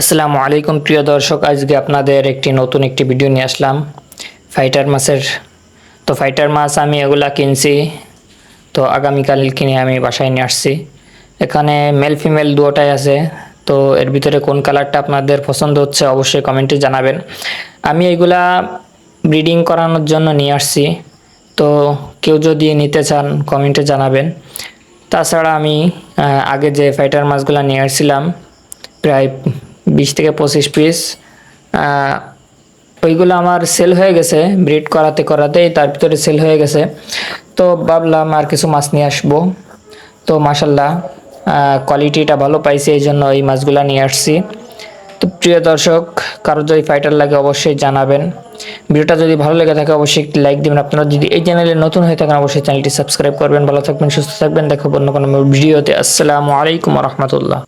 আসসালামু আলাইকুম, প্রিয় দর্শক। আজকে আপনাদের একটি নতুন একটি ভিডিও নিয়ে আসলাম। ফাইটার মাছের। তো ফাইটার মাছ আমি এগুলা কিনছি। তো আগামীকাল কিনে আমি বাসায় নিয়ে আসছি। এখানে মেল ফিমেল দুটাই আছে। তো এর ভিতরে কোন কালারটা আপনাদের পছন্দ হচ্ছে অবশ্যই কমেন্টে জানাবেন। আমি এগুলা ব্রিডিং করানোর জন্য নিয়ে আসছি। তো কেউ যদি নিতে চান কমেন্টে জানাবেন। তাছাড়া আমি আগে যে ফাইটার মাছগুলো নিয়ে আসছিলাম, প্রায় বিশ থেকে পঁচিশ পিস ওইগুলো আমার সেল হয়ে গেছে ব্রিড করাতে করাতেই তার ভিতরে সেল হয়ে গেছে। তো ভাবলাম আর কিছু মাছ নিয়ে আসব। তো মাসাল্লাহ কোয়ালিটিটা ভালো পাইছি, এই জন্য এই মাছগুলো নিয়ে আসছি। তো প্রিয় দর্শক, কারও যদি ফাইটার লাগে অবশ্যই জানাবেন। ভিডিওটা যদি ভালো লেগে থাকে অবশ্যই একটি লাইক দিবেন। আপনারা যদি এই চ্যানেলে নতুন হয়ে থাকেন, অবশ্যই চ্যানেলটি সাবস্ক্রাইব করবেন। ভালো থাকবেন, সুস্থ থাকবেন। দেখাবো অন্য কোনো ভিডিওতে। আসসালামু আলাইকুম রহমতুল্লাহ।